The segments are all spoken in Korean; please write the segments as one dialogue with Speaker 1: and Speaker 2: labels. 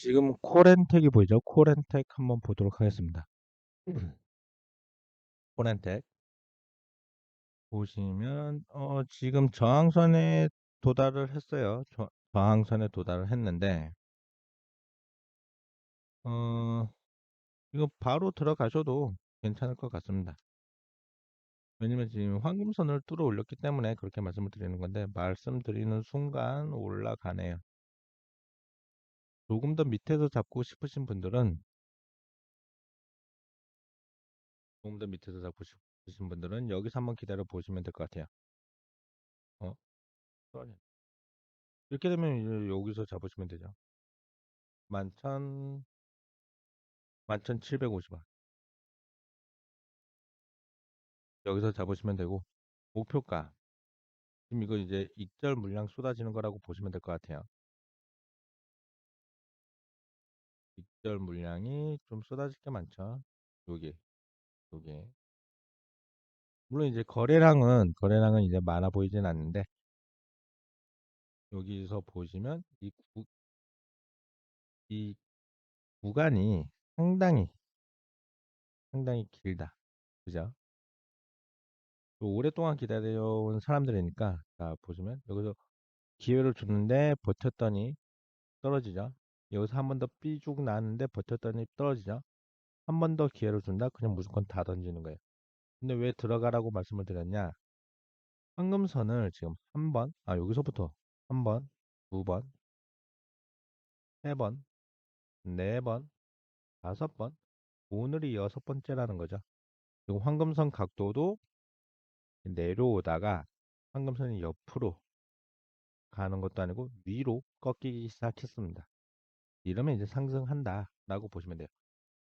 Speaker 1: 지금 코렌텍이 보이죠? 코렌텍 한번 보도록 하겠습니다. 코렌텍 보시면 어, 지금 저항선에 도달을 했어요. 저, 저항선에 도달을 했는데 어, 이거 바로 들어가셔도 괜찮을 것 같습니다. 왜냐면 지금 황금선을 뚫어 올렸기 때문에 그렇게 말씀을 드리는 건데 말씀드리는 순간 올라가네요. 조금 더 밑에서 잡고 싶으신 분들은 조금 더 밑에서 잡고 싶으신 분들은 여기서 한번 기다려 보시면 될 것 같아요. 어? 이렇게 되면 여기서 잡으시면 되죠. 11,000 11,750원. 여기서 잡으시면 되고 목표가 지금 이거 이제 익절 물량 쏟아지는 거라고 보시면 될 것 같아요. 익절 물량이 좀 쏟아질 게 많죠. 여기, 여기. 물론 이제 거래량은 거래량은 이제 많아 보이진 않는데 여기서 보시면 이, 구, 이 구간이 상당히 상당히 길다. 그죠? 오랫동안 기다려온 사람들이니까 자 보시면 여기서 기회를 줬는데 버텼더니 떨어지죠. 여기서 한 번 더 삐죽 나왔는데 버텼더니 떨어지죠. 한번 더 기회를 준다? 그냥 무조건 다 던지는 거예요. 근데 왜 들어가라고 말씀을 드렸냐? 황금선을 지금 한 번, 아 여기서부터 한 번, 두 번, 세 번, 네 번, 다섯 번, 오늘이 여섯 번째라는 거죠. 그리고 황금선 각도도 내려오다가 황금선이 옆으로 가는 것도 아니고 위로 꺾이기 시작했습니다. 이러면 이제 상승한다 라고 보시면 돼요.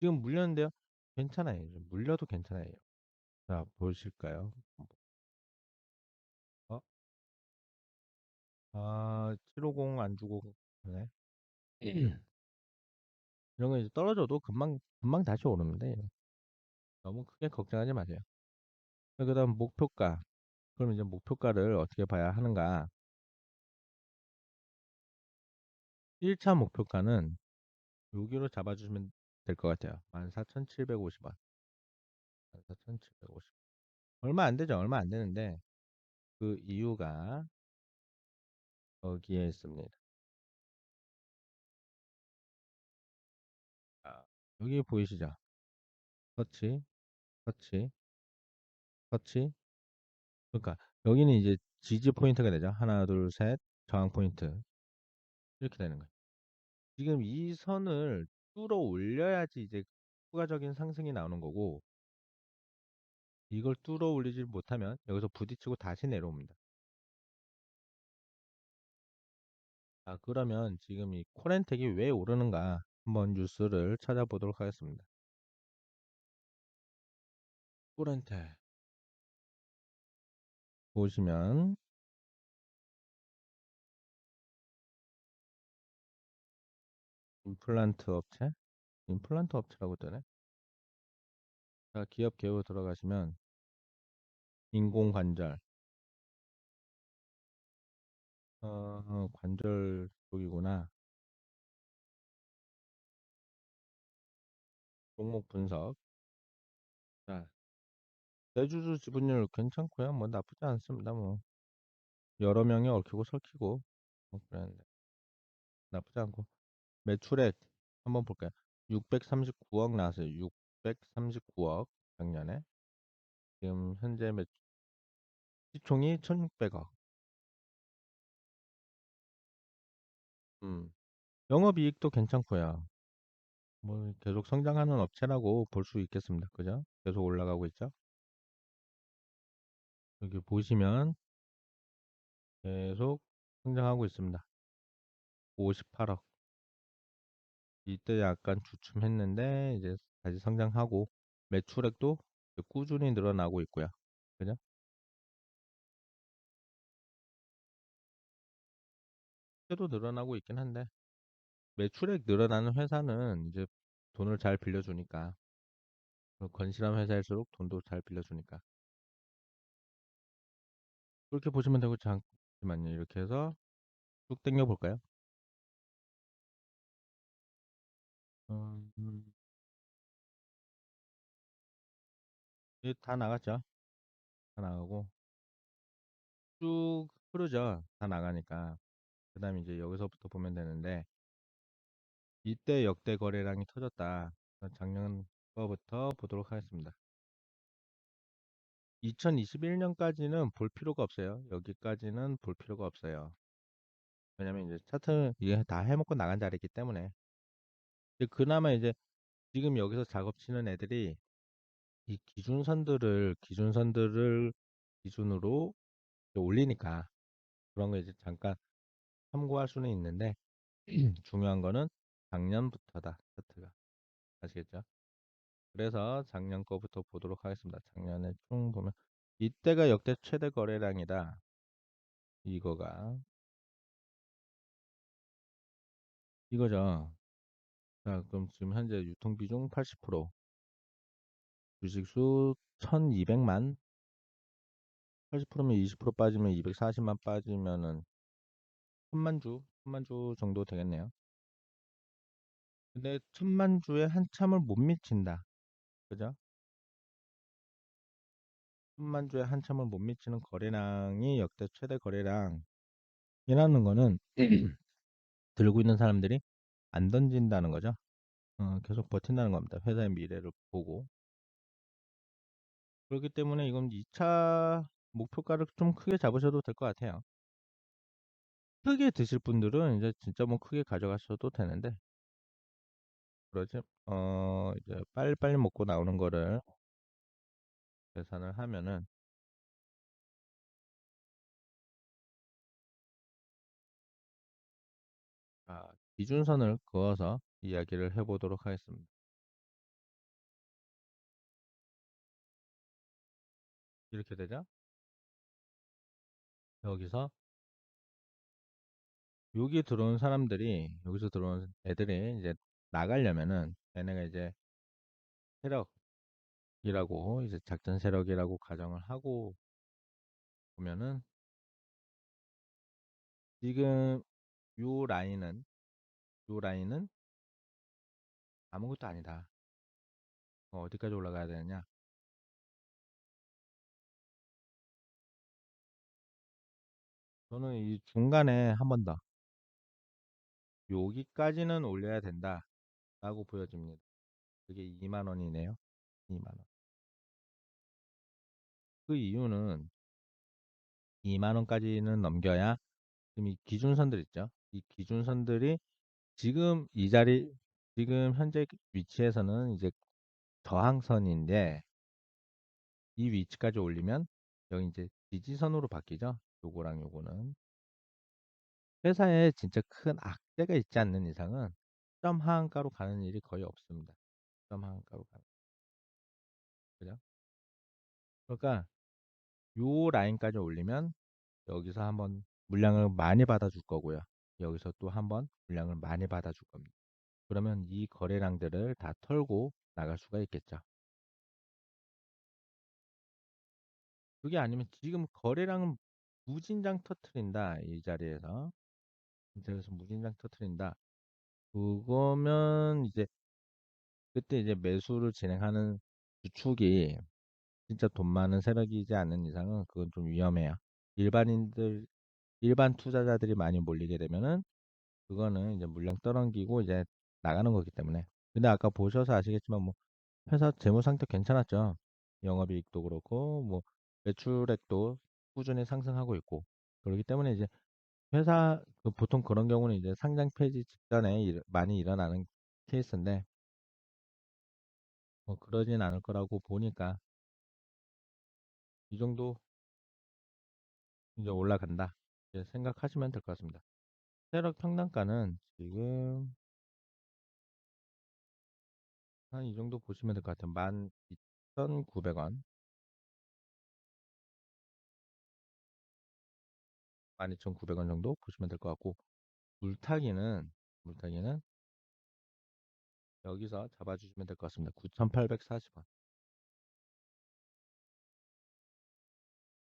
Speaker 1: 지금 물렸는데요. 괜찮아요. 물려도 괜찮아요. 자, 보실까요? 어? 아, 750 안 주고 네. 이런 거 이제 떨어져도 금방 금방 다시 오릅니다. 너무 크게 걱정하지 마세요. 그다음 목표가. 그럼 이제 목표가를 어떻게 봐야 하는가? 1차 목표가는 여기로 잡아주시면 될 것 같아요. 14,750원. 14,750원. 얼마 안 되죠. 얼마 안 되는데 그 이유가 여기에 있습니다. 아, 여기 보이시죠? 터치, 터치, 터치. 그러니까 여기는 이제 지지 포인트가 되죠. 하나, 둘, 셋, 저항 포인트. 이렇게 되는 거예요. 지금 이 선을 뚫어 올려야지 이제 추가적인 상승이 나오는 거고 이걸 뚫어 올리지 못하면 여기서 부딪히고 다시 내려옵니다. 아, 그러면 지금 이 코렌텍이 왜 오르는가 한번 뉴스를 찾아보도록 하겠습니다. 코렌텍 보시면 임플란트 업체? 임플란트 업체라고 뜨네? 자 기업 개요 들어가시면 인공관절. 어, 관절 쪽이구나. 종목 분석. 자 대주주 지분율 괜찮고요. 뭐 나쁘지 않습니다 뭐. 여러 명이 얽히고 설키고. 뭐 그랬는데. 나쁘지 않고 매출액 한번 볼까요? 639억 나왔어요. 639억 작년에. 지금 현재 매출 시총이 1600억. 음. 영업이익도 괜찮고요. 뭐 계속 성장하는 업체라고 볼 수 있겠습니다. 그죠? 계속 올라가고 있죠? 여기 보시면 계속 성장하고 있습니다. 58억 이때 약간 주춤했는데 이제 다시 성장하고 매출액도 꾸준히 늘어나고 있고요. 그죠? 도 늘어나고 있긴 한데 매출액 늘어나는 회사는 이제 돈을 잘 빌려주니까 건실한 회사일수록 돈도 잘 빌려주니까 그렇게 보시면 되고 잠깐만요 이렇게 해서 쭉 당겨 볼까요? 음, 이게 다 나갔죠. 다 나가고 쭉 흐르죠. 다 나가니까. 그 다음에 이제 여기서부터 보면 되는데 이때 역대 거래량이 터졌다. 작년 거부터 보도록 하겠습니다. 2021년까지는 볼 필요가 없어요. 여기까지는 볼 필요가 없어요. 왜냐면 이제 차트 이게 다 해먹고 나간 자리이기 때문에. 그나마 이제 지금 여기서 작업 치는 애들이 이 기준선들을 기준선들을 기준으로 올리니까 그런 거 이제 잠깐 참고할 수는 있는데 중요한 거는 작년부터다 차트가 아시겠죠? 그래서 작년 거부터 보도록 하겠습니다. 작년에 쭉 보면 이때가 역대 최대 거래량이다. 이거가 이거죠. 자, 그럼 지금 현재 유통 비중 80%, 주식수 1200만, 80%면 20% 빠지면 240만 빠지면은 1000만 주, 1000만 주 정도 되겠네요. 근데 1000만 주에 한참을 못 미친다. 그죠? 1000만 주에 한참을 못 미치는 거래량이 역대 최대 거래량이라는 거는 들고 있는 사람들이 안 던진다는 거죠. 어, 계속 버틴다는 겁니다. 회사의 미래를 보고. 그렇기 때문에 이건 2차 목표가를 좀 크게 잡으셔도 될 것 같아요. 크게 드실 분들은 이제 진짜 뭐 크게 가져가셔도 되는데, 그러지, 어, 이제 빨리빨리 먹고 나오는 거를 계산을 하면은, 기준선을 그어서 이야기를 해보도록 하겠습니다. 이렇게 되죠? 여기서 여기 들어온 사람들이 여기서 들어온 애들이 이제 나가려면은 얘네가 이제 세력이라고 이제 작전 세력이라고 가정을 하고 보면은 지금 요 라인은 요 라인은 아무것도 아니다. 어, 어디까지 올라가야 되느냐? 저는 이 중간에 한 번 더 여기까지는 올려야 된다 라고 보여집니다. 그게 2만 원이네요. 2만 원. 그 이유는 2만 원까지는 넘겨야 지금 이 기준선들 있죠. 이 기준선들이 지금 이 자리 지금 현재 위치에서는 이제 저항선인데 이 위치까지 올리면 여기 이제 지지선으로 바뀌죠. 요거랑 요거는 회사에 진짜 큰 악재가 있지 않는 이상은 점 하한가로 가는 일이 거의 없습니다. 점 하한가로 가는. 그죠? 그러니까 요 라인까지 올리면 여기서 한번 물량을 많이 받아줄 거고요. 여기서 또 한번 물량을 많이 받아줄 겁니다. 그러면 이 거래량들을 다 털고 나갈 수가 있겠죠. 그게 아니면 지금 거래량은 무진장 터트린다. 이 자리에서. 이 자리에서 무진장 터트린다. 그거면 이제 그때 이제 매수를 진행하는 주축이 진짜 돈 많은 세력이지 않는 이상은 그건 좀 위험해요. 일반인들, 일반 투자자들이 많이 몰리게 되면은 그거는 이제 물량 떠넘기고 이제 나가는 거기 때문에. 근데 아까 보셔서 아시겠지만 뭐 회사 재무 상태 괜찮았죠. 영업이익도 그렇고 뭐 매출액도 꾸준히 상승하고 있고 그렇기 때문에 이제 회사 그 보통 그런 경우는 이제 상장 폐지 직전에 일- 많이 일어나는 케이스인데 뭐 그러진 않을 거라고 보니까 이 정도 이제 올라간다 생각하시면 될 것 같습니다. 세력 평단가는 지금 한 이 정도 보시면 될 것 같아요. 12,900원, 12,900원 정도 보시면 될 것 같고 물타기는 물타기는 여기서 잡아주시면 될 것 같습니다. 9,840원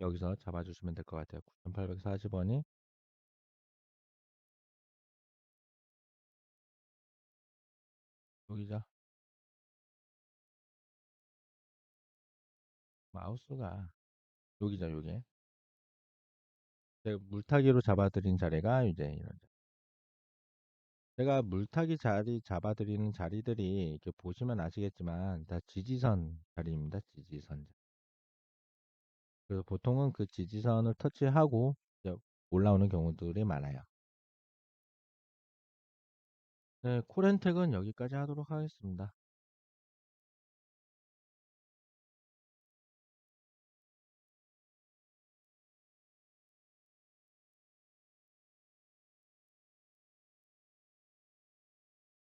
Speaker 1: 여기서 잡아주시면 될 것 같아요. 9,840원이 여기죠. 마우스가 여기죠, 여기. 제가 물타기로 잡아드린 자리가 이제 이런 자리. 제가 물타기 자리 잡아드리는 자리들이 이렇게 보시면 아시겠지만 다 지지선 자리입니다. 지지선. 그래서 보통은 그 지지선을 터치하고 올라오는 경우들이 많아요. 네, 코렌텍은 여기까지 하도록 하겠습니다.